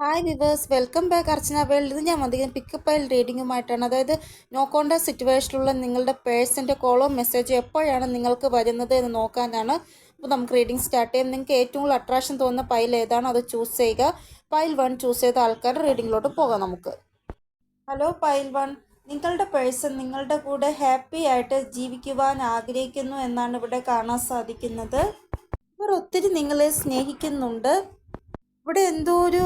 Hi viewers welcome back Archana world ഇത് ഞാൻ വന്നിരിക്കുന്നത് പിക്കപ്പ് ഫയൽ റീഡിങ്ങുമായിട്ടാണ് അതായത് നോ കോണ്ടാക്ട് സിറ്റുവേഷനിലുള്ള നിങ്ങളുടെ പേഴ്സന്റെ കോളോ മെസ്സേജോ എപ്പോഴാണ് നിങ്ങൾക്ക് വരുന്നത് എന്ന് നോക്കാനാണ് അപ്പോൾ നമുക്ക് റീഡിംഗ് സ്റ്റാർട്ട് ചെയ്യാം. നിങ്ങൾക്ക് ഏറ്റവും കൂടുതൽ അട്രാക്ഷൻ തോന്നുന്ന പൈൽ ഏതാണോ? അത് ചൂസ് ചെയ്യുക. പൈൽ വൺ ചൂസ് ചെയ്ത ആൾക്കാരുടെ റീഡിങ്ങിലോട്ട് പോകാം നമുക്ക്. ഹലോ പൈൽ വൺ നിങ്ങളുടെ പേഴ്സൺ നിങ്ങളുടെ കൂടെ ഹാപ്പി ആയിട്ട് ജീവിക്കുവാൻ ആഗ്രഹിക്കുന്നു എന്നാണ് ഇവിടെ കാണാൻ സാധിക്കുന്നത്. ഇവർ ഒത്തിരി നിങ്ങളെ സ്നേഹിക്കുന്നുണ്ട്. ഇവിടെ എന്തോ ഒരു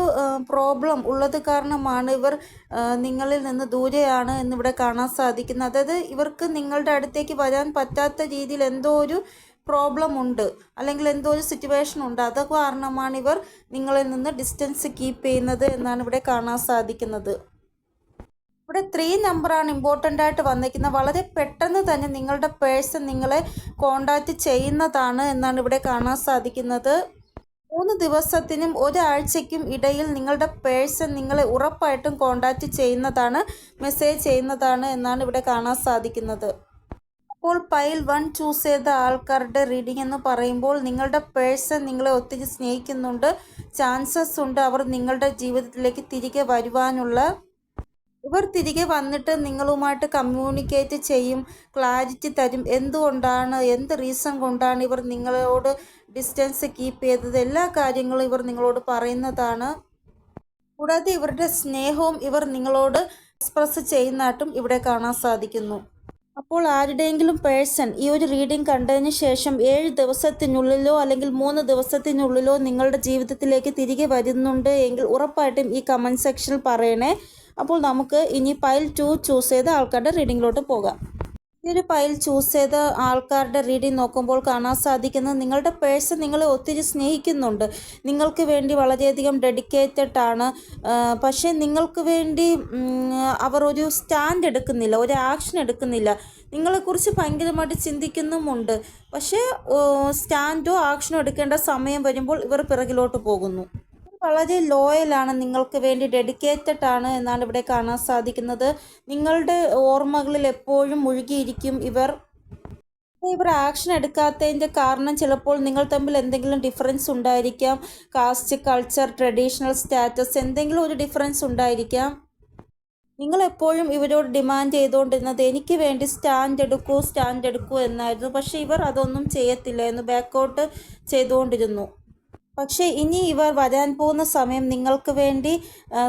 പ്രോബ്ലം ഉള്ളത് കാരണമാണ് ഇവർ നിങ്ങളിൽ നിന്ന് ദൂരെയാണ് എന്നിവിടെ കാണാൻ സാധിക്കുന്നത്. അതായത് ഇവർക്ക് നിങ്ങളുടെ അടുത്തേക്ക് വരാൻ പറ്റാത്ത രീതിയിൽ എന്തോ ഒരു പ്രോബ്ലം ഉണ്ട് അല്ലെങ്കിൽ എന്തോ ഒരു സിറ്റുവേഷൻ ഉണ്ട്. അത് കാരണമാണ് ഇവർ നിങ്ങളിൽ നിന്ന് ഡിസ്റ്റൻസ് കീപ്പ് ചെയ്യുന്നത് എന്നാണ് ഇവിടെ കാണാൻ സാധിക്കുന്നത്. ഇവിടെ ത്രീ നമ്പറാണ് ഇമ്പോർട്ടന്റ് ആയിട്ട് വന്നിരിക്കുന്നത്. വളരെ പെട്ടെന്ന് തന്നെ നിങ്ങളുടെ പേഴ്സൺ നിങ്ങളെ കോണ്ടാക്റ്റ് ചെയ്യുന്നതാണ് എന്നാണ് ഇവിടെ കാണാൻ സാധിക്കുന്നത്. മൂന്ന് ദിവസത്തിനും ഒരാഴ്ചയ്ക്കും ഇടയിൽ നിങ്ങളുടെ പേഴ്സൺ നിങ്ങളെ ഉറപ്പായിട്ടും കോണ്ടാക്റ്റ് ചെയ്യുന്നതാണ് മെസ്സേജ് ചെയ്യുന്നതാണ് എന്നാണ് ഇവിടെ കാണാൻ സാധിക്കുന്നത്. അപ്പോൾ പൈൽ വൺ ചൂസ് ചെയ്ത ആൾക്കാരുടെ റീഡിംഗ് എന്ന് പറയുമ്പോൾ നിങ്ങളുടെ പേഴ്സൺ നിങ്ങളെ ഒത്തിരി സ്നേഹിക്കുന്നുണ്ട്. ചാൻസസ് ഉണ്ട് അവർ നിങ്ങളുടെ ജീവിതത്തിലേക്ക് തിരികെ വരുവാനുള്ള ഇവർ തിരികെ വന്നിട്ട് നിങ്ങളുമായിട്ട് കമ്മ്യൂണിക്കേറ്റ് ചെയ്യും ക്ലാരിറ്റി തരും. എന്തുകൊണ്ടാണ് എന്ത് റീസൺ കൊണ്ടാണ് ഇവർ നിങ്ങളോട് ഡിസ്റ്റൻസ് കീപ്പ് ചെയ്തത്? എല്ലാ കാര്യങ്ങളും ഇവർ നിങ്ങളോട് പറയുന്നതാണ്. കൂടാതെ ഇവരുടെ സ്നേഹവും ഇവർ നിങ്ങളോട് എക്സ്പ്രസ് ചെയ്യുന്നതായിട്ടും ഇവിടെ കാണാൻ സാധിക്കുന്നു. അപ്പോൾ ആരുടെയെങ്കിലും പേഴ്സൺ ഈ ഒരു റീഡിംഗ് കണ്ടതിന് ശേഷം ഏഴ് ദിവസത്തിനുള്ളിലോ അല്ലെങ്കിൽ മൂന്ന് ദിവസത്തിനുള്ളിലോ നിങ്ങളുടെ ജീവിതത്തിലേക്ക് തിരികെ വരുന്നുണ്ട് എങ്കിൽ ഉറപ്പായിട്ടും ഈ കമന്റ് സെക്ഷനിൽ പറയണേ. അപ്പോൾ നമുക്ക് ഇനി പൈൽ ടു ചൂസ് ചെയ്ത ആൾക്കാരുടെ റീഡിങ്ങിലോട്ട് പോകാം. ഈ ഒരു പൈൽ ചൂസ് ചെയ്ത ആൾക്കാരുടെ റീഡിങ് നോക്കുമ്പോൾ കാണാൻ സാധിക്കുന്നത് നിങ്ങളുടെ പേഴ്സൺ നിങ്ങളെ ഒത്തിരി സ്നേഹിക്കുന്നുണ്ട്. നിങ്ങൾക്ക് വേണ്ടി വളരെയധികം ഡെഡിക്കേറ്റഡ് ആണ്. പക്ഷേ നിങ്ങൾക്ക് വേണ്ടി അവർ ഒരു സ്റ്റാൻഡ് എടുക്കുന്നില്ല ഒരു ആക്ഷൻ എടുക്കുന്നില്ല. നിങ്ങളെക്കുറിച്ച് ഭയങ്കരമായിട്ട് ചിന്തിക്കുന്നുമുണ്ട്. പക്ഷേ സ്റ്റാൻഡോ ആക്ഷനോ എടുക്കേണ്ട സമയം വരുമ്പോൾ ഇവർ പിറകിലോട്ട് പോകുന്നു. വളരെ ലോയലാണ് നിങ്ങൾക്ക് വേണ്ടി ഡെഡിക്കേറ്റഡ് ആണ് എന്നാണ് ഇവിടെ കാണാൻ സാധിക്കുന്നത്. നിങ്ങളുടെ ഓർമ്മകളിൽ എപ്പോഴും മുഴുകിയിരിക്കും ഇവർ. ഇവർ ആക്ഷൻ എടുക്കാത്തതിന്റെ കാരണം ചിലപ്പോൾ നിങ്ങൾ തമ്മിൽ എന്തെങ്കിലും ഡിഫറൻസ് ഉണ്ടായിരിക്കാം. കാസ്റ്റ് കൾച്ചർ ട്രഡീഷണൽ സ്റ്റാറ്റസ് എന്തെങ്കിലും ഒരു ഡിഫറൻസ് ഉണ്ടായിരിക്കാം. നിങ്ങൾ എപ്പോഴും ഇവരോട് ഡിമാൻഡ് ചെയ്തുകൊണ്ടിരുന്നത് എനിക്ക് വേണ്ടി സ്റ്റാൻഡ് എടുക്കൂ സ്റ്റാൻഡ് എടുക്കൂ എന്നായിരുന്നു. പക്ഷേ ഇവർ അതൊന്നും ചെയ്യത്തില്ലായിരുന്നു ബാക്കൗട്ട് ചെയ്തുകൊണ്ടിരുന്നു. പക്ഷേ ഇനി ഇവർ വരാൻ പോകുന്ന സമയം നിങ്ങൾക്ക് വേണ്ടി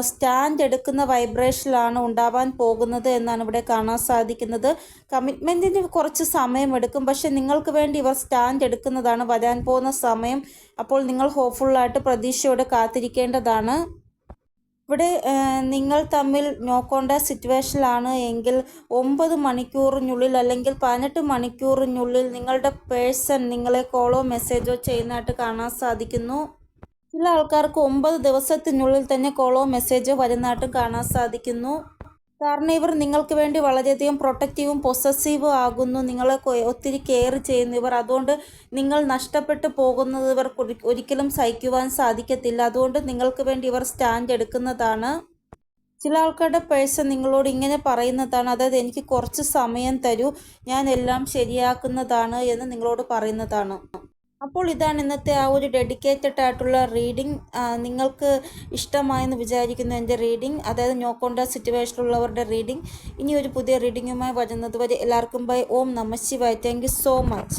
സ്റ്റാൻഡ് എടുക്കുന്ന വൈബ്രേഷനിലാണ് ഉണ്ടാവാൻ പോകുന്നത് എന്നാണ് ഇവിടെ കാണാൻ സാധിക്കുന്നത്. കമ്മിറ്റ്മെന്റിന് കുറച്ച് സമയമെടുക്കും പക്ഷേ നിങ്ങൾക്ക് വേണ്ടി ഇവർ സ്റ്റാൻഡ് എടുക്കുന്നതാണ് വരാൻ പോകുന്ന സമയം. അപ്പോൾ നിങ്ങൾ ഹോപ്പ്ഫുള്ളായിട്ട് പ്രതീക്ഷയോടെ കാത്തിരിക്കേണ്ടതാണ്. ഇവിടെ നിങ്ങൾ തമ്മിൽ നോക്കേണ്ട സിറ്റുവേഷനിലാണ് എങ്കിൽ ഒമ്പത് മണിക്കൂറിനുള്ളിൽ അല്ലെങ്കിൽ പതിനെട്ട് മണിക്കൂറിനുള്ളിൽ നിങ്ങളുടെ പേഴ്സൺ നിങ്ങളെ കോളോ മെസ്സേജോ ചെയ്യുന്നതായിട്ട് കാണാൻ സാധിക്കുന്നു. ചില ആൾക്കാർക്ക് ഒമ്പത് ദിവസത്തിനുള്ളിൽ തന്നെ കോളോ മെസ്സേജോ വരുന്നതായിട്ടും കാണാൻ സാധിക്കുന്നു. കാരണം ഇവർ നിങ്ങൾക്ക് വേണ്ടി വളരെയധികം പ്രൊട്ടക്റ്റീവും പൊസസീവും ആകുന്നു. നിങ്ങളെ ഒത്തിരി കെയർ ചെയ്യുന്നു. ഇവർ അതുകൊണ്ട് നിങ്ങൾ നഷ്ടപ്പെട്ടു പോകുന്നത് ഇവർ ഒരിക്കലും സഹിക്കുവാൻ സാധിക്കത്തില്ല. അതുകൊണ്ട് നിങ്ങൾക്ക് വേണ്ടി ഇവർ സ്റ്റാൻഡ് എടുക്കുന്നതാണ്. ചില ആൾക്കാരുടെ പേഴ്സൺ നിങ്ങളോട് ഇങ്ങനെ പറയുന്നതാണ്. അതായത് എനിക്ക് കുറച്ച് സമയം തരൂ. ഞാൻ എല്ലാം ശരിയാക്കുന്നതാണ് എന്ന് നിങ്ങളോട് പറയുന്നതാണ്. അപ്പോൾ ഇതാണ് ഇന്നത്തെ ആ ഒരു ഡെഡിക്കേറ്റഡ് ആയിട്ടുള്ള റീഡിംഗ് നിങ്ങൾക്ക് ഇഷ്ടമായെന്ന് വിചാരിക്കുന്ന എന്റെ റീഡിംഗ് അതായത് നോക്കോണ്ട സിറ്റുവേഷനിലുള്ളവരുടെ റീഡിംഗ് ഇനി ഒരു പുതിയ റീഡിങ്ങുമായി വരുന്നത് വരെ എല്ലാവർക്കും ബൈ ഓം നമ Shivay. Thank you so much